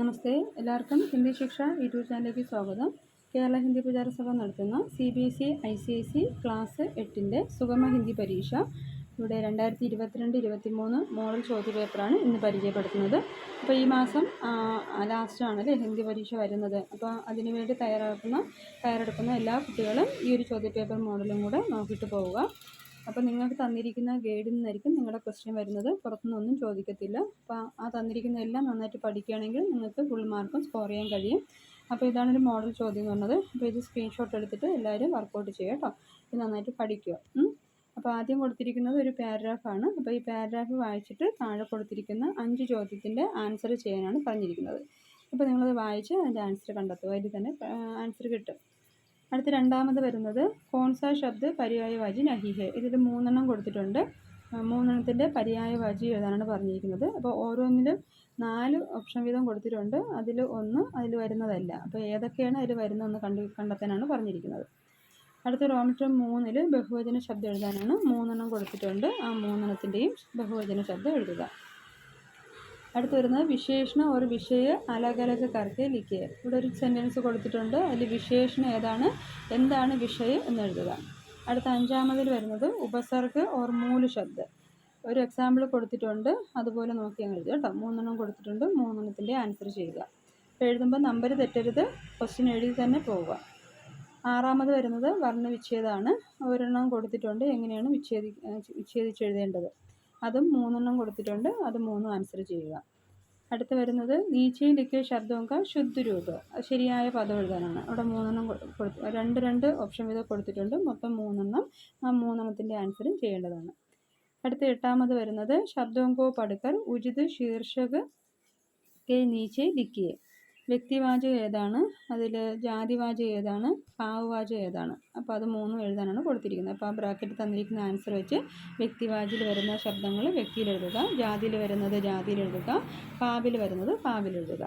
നമസ്തേ. എല്ലാവർക്കും ഹിന്ദി ശിക്ഷ യൂട്യൂബ് ചാനലിലേക്ക് സ്വാഗതം. കേരള ഹിന്ദി പ്രചാര സഭ നടത്തുന്ന C B S E I C I C class എട്ടിന്റെ സുഗമ ഹിന്ദി പരീക്ഷ. ഇവിടെ രണ്ടായിരത്തി ഇരുപത്തിരണ്ട് ഇരുപത്തി മൂന്ന് മോഡൽ ചോദ്യപേപ്പറാണ് ഇന്ന് പരിചയപ്പെടുത്തുന്നത്. അപ്പോൾ ഈ മാസം ലാസ്റ്റാണ് അല്ലേ ഹിന്ദി പരീക്ഷ വരുന്നത്. അപ്പോൾ അതിനുവേണ്ടി തയ്യാറെടുക്കുന്ന തയ്യാറെടുക്കുന്ന എല്ലാ കുട്ടികളും ഈ ഒരു ചോദ്യപേപ്പർ മോഡലും കൂടെ നോക്കിയിട്ട് പോവുക. അപ്പോൾ നിങ്ങൾക്ക് തന്നിരിക്കുന്ന ഗൈഡിൽ നിന്നായിരിക്കും നിങ്ങളുടെ ക്വസ്റ്റ്യൻ വരുന്നത്. പുറത്തുനിന്നൊന്നും ചോദിക്കത്തില്ല. അപ്പോൾ ആ തന്നിരിക്കുന്ന എല്ലാം നന്നായിട്ട് പഠിക്കുകയാണെങ്കിൽ നിങ്ങൾക്ക് ഫുൾ മാർക്കും സ്കോർ ചെയ്യാൻ കഴിയും. അപ്പോൾ ഇതാണ് ഒരു മോഡൽ ചോദ്യം എന്ന് പറഞ്ഞത്. അപ്പോൾ ഇത് സ്ക്രീൻഷോട്ട് എടുത്തിട്ട് എല്ലാവരും വർക്കൗട്ട് ചെയ്യുക കേട്ടോ. ഇത് നന്നായിട്ട് പഠിക്കുക. അപ്പോൾ ആദ്യം കൊടുത്തിരിക്കുന്നത് ഒരു പാരഗ്രാഫാണ് അപ്പോൾ ഈ പാരഗ്രാഫ് വായിച്ചിട്ട് താഴെ കൊടുത്തിരിക്കുന്ന അഞ്ച് ചോദ്യത്തിന്റെ ആൻസർ ചെയ്യാനാണ് പറഞ്ഞിരിക്കുന്നത്. അപ്പോൾ നിങ്ങളത് വായിച്ച് അതിന്റെ ആൻസർ കണ്ടെത്തുക. അതിൽ തന്നെ ആൻസർ കിട്ടും. അടുത്ത രണ്ടാമത് വരുന്നത് കോൺസ ശബ്ദ് പര്യായവാചി നഹിഹെ ഇതിൽ മൂന്നെണ്ണം കൊടുത്തിട്ടുണ്ട്. മൂന്നെണ്ണത്തിന്റെ പര്യായവാചി എഴുതാനാണ് പറഞ്ഞിരിക്കുന്നത്. അപ്പോൾ ഓരോന്നിലും നാല് ഓപ്ഷൻ വീതം കൊടുത്തിട്ടുണ്ട്. അതിൽ ഒന്ന് അതിൽ വരുന്നതല്ല. അപ്പോൾ ഏതൊക്കെയാണ് അതിൽ വരുന്നതെന്ന് കണ്ടു കണ്ടെത്താനാണ് പറഞ്ഞിരിക്കുന്നത്. അടുത്ത റോമിറ്റർ മൂന്നിൽ ബഹുവചന ശബ്ദം എഴുതാനാണ് മൂന്നെണ്ണം കൊടുത്തിട്ടുണ്ട്. ആ മൂന്നെണ്ണത്തിന്റെയും ബഹുവചന ശബ്ദം എഴുതുക. അടുത്ത് വരുന്നത് വിശേഷണം ഒരു വിഷയ അലകലക കറക്കെ ലിക്കുക ഇവിടെ ഒരു സെന്റൻസ് കൊടുത്തിട്ടുണ്ട്. അതിൽ വിശേഷണം ഏതാണ് എന്താണ് വിഷയം എന്ന് എഴുതുക. അടുത്ത അഞ്ചാമതിൽ വരുന്നത് ഉപസർഗ് ഓർ മൂല ശബ്ദം. ഒരു എക്സാമ്പിൾ കൊടുത്തിട്ടുണ്ട്. അതുപോലെ നോക്കി അങ്ങ് എഴുതുക കേട്ടോ. മൂന്നെണ്ണം കൊടുത്തിട്ടുണ്ട്. മൂന്നെണ്ണത്തിന്റെ ആൻസർ ചെയ്യുക. അപ്പോൾ എഴുതുമ്പോൾ നമ്പർ തെറ്റരുത്. ക്വസ്റ്റ്യൻ എഴുതി തന്നെ പോവുക. ആറാമത് വരുന്നത് വർണവിച്ഛേദമാണ്. ഒരെണ്ണം കൊടുത്തിട്ടുണ്ട്. എങ്ങനെയാണ് വിച്ഛേദി വിച്ഛേദിച്ചെഴുതേണ്ടത് അതും മൂന്നെണ്ണം കൊടുത്തിട്ടുണ്ട്. അത് മൂന്നും ആൻസർ ചെയ്യുക. അടുത്ത് വരുന്നത് നീച്ചയും ലിഖ്യ ശബ്ദവും ശുദ്ധരൂപ. ശരിയായ പദം എഴുതാനാണ്. അവിടെ മൂന്നെണ്ണം കൊടുത്ത് രണ്ട് രണ്ട് ഓപ്ഷൻ വീതം കൊടുത്തിട്ടുണ്ട്. മൊത്തം മൂന്നെണ്ണം ആ മൂന്നെണ്ണത്തിന്റെ ആൻസറും ചെയ്യേണ്ടതാണ്. അടുത്ത എട്ടാമത് വരുന്നത് ശബ്ദോങ്കോ പടുക്കർ ഉചിത് ശീർഷക് കെ നീച്ചെ ലിഖിയെ വ്യക്തിവാചകം ഏതാണ്? അതിൽ ജാതിവാചകം ഏതാണ്? പാവവാചകം ഏതാണ്? അപ്പോൾ അത് മൂന്നും എഴുതാനാണ് കൊടുത്തിരിക്കുന്നത്. അപ്പോൾ ആ ബ്രാക്കറ്റ് തന്നിരിക്കുന്ന ആൻസർ വെച്ച് വ്യക്തിവാചിൽ വരുന്ന ശബ്ദങ്ങൾ വ്യക്തിയിൽ എഴുതുക. ജാതിയിൽ വരുന്നത് ജാതിയിൽ എഴുതുക. പാവിൽ വരുന്നത് പാവിൽ എഴുതുക.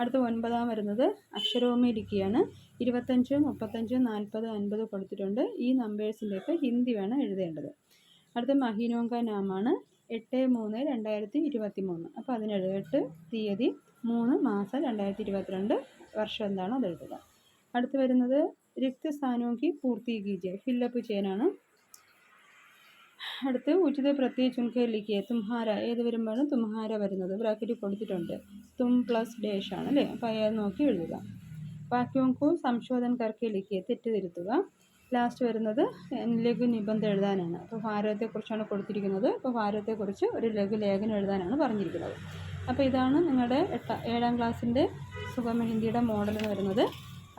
അടുത്ത ഒൻപതാം വരുന്നത് അക്ഷരോമി ലിഖിയാണ് ഇരുപത്തഞ്ച് മുപ്പത്തഞ്ച് നാൽപ്പത് അൻപത് കൊടുത്തിട്ടുണ്ട്. ഈ നമ്പേഴ്സിന്റെയൊക്കെ ഹിന്ദി വേണം എഴുതേണ്ടത്. അടുത്ത മഹീനോങ്ക നാമാണ്. എട്ട് മൂന്ന് രണ്ടായിരത്തി ഇരുപത്തി മൂന്ന് അപ്പോൾ അതിനെഴുതിട്ട് തീയതി മൂന്ന് മാസം രണ്ടായിരത്തി ഇരുപത്തിരണ്ട് വർഷം എന്താണ് എഴുതുക. അടുത്ത് വരുന്നത് രക്തസ്ഥാനോക്കി പൂർത്തി കീജിയെ ഫില്ലപ്പ് ചെയ്യാനാണ് അടുത്ത് ഉചിത പ്രത്യേക ചുൻകയിലേക്ക് തുംഹാര ഏത് വരുമ്പോഴാണ് തുംഹാര വരുന്നത് ബ്രാക്കറ്റ് കൊടുത്തിട്ടുണ്ട്. തും പ്ലസ് ഡേഷ് ആണ് അല്ലേ? അപ്പോൾ അയാൾ നോക്കി എഴുതുക. വാക്യോങ്കു സംശോധന കർക്കയിലേക്ക് തെറ്റ് തിരുത്തുക. ലാസ്റ്റ് വരുന്നത് ലഘു നിബന്ധ എഴുതാനാണ്. അപ്പോൾ ഭാരതത്തെക്കുറിച്ചാണ് കൊടുത്തിരിക്കുന്നത്. അപ്പോൾ ഭാരതത്തെക്കുറിച്ച് ഒരു ലഘു ലേഖനം എഴുതാനാണ് പറഞ്ഞിരിക്കുന്നത്. അപ്പോൾ ഇതാണ് നിങ്ങളുടെ എട്ട ഏഴാം ക്ലാസ്സിന്റെ സുഖ മെഹന്തിയുടെ മോഡൽ എന്ന് വരുന്നത്.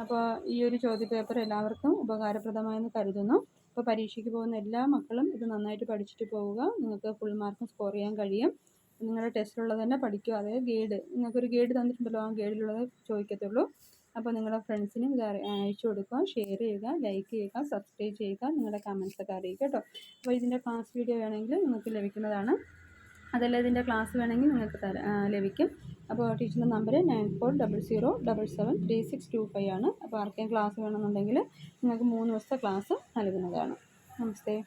അപ്പോൾ ഈ ഒരു ചോദ്യപേപ്പർ എല്ലാവർക്കും ഉപകാരപ്രദമായെന്ന് കരുതുന്നു. അപ്പോൾ പരീക്ഷയ്ക്ക് പോകുന്ന എല്ലാ മക്കളും ഇത് നന്നായിട്ട് പഠിച്ചിട്ട് പോവുക. നിങ്ങൾക്ക് ഫുൾ മാർക്ക് സ്കോർ ചെയ്യാൻ കഴിയും. നിങ്ങളുടെ ടെസ്റ്റിലുള്ളത് തന്നെ പഠിക്കുക. അതായത് ഗൈഡ്. നിങ്ങൾക്കൊരു ഗൈഡ് തന്നിട്ടുണ്ടല്ലോ ആ ഗൈഡിലുള്ളത് ചോദിക്കത്തുള്ളൂ. അപ്പോൾ നിങ്ങളുടെ ഫ്രണ്ട്സിനും ഇത് അയച്ചു കൊടുക്കുക ഷെയർ ചെയ്യുക ലൈക്ക് ചെയ്യുക സബ്സ്ക്രൈബ് ചെയ്യുക നിങ്ങളുടെ കമൻസൊക്കെ അറിയിക്കുക കേട്ടോ. അപ്പോൾ ഇതിന്റെ ക്ലാസ് വീഡിയോ വേണമെങ്കിൽ നിങ്ങൾക്ക് ലഭിക്കുന്നതാണ്. അതല്ല ഇതിന്റെ ക്ലാസ് വേണമെങ്കിൽ നിങ്ങൾക്ക് തര ലഭിക്കും. അപ്പോൾ ടീച്ചറിന്റെ number nine four double zero double seven three six two five ആണ്. അപ്പോൾ ആർക്കെങ്കിലും ക്ലാസ് വേണമെന്നുണ്ടെങ്കിൽ നിങ്ങൾക്ക് മൂന്ന് ദിവസത്തെ ക്ലാസ് നൽകുന്നതാണ്. നമസ്തേ.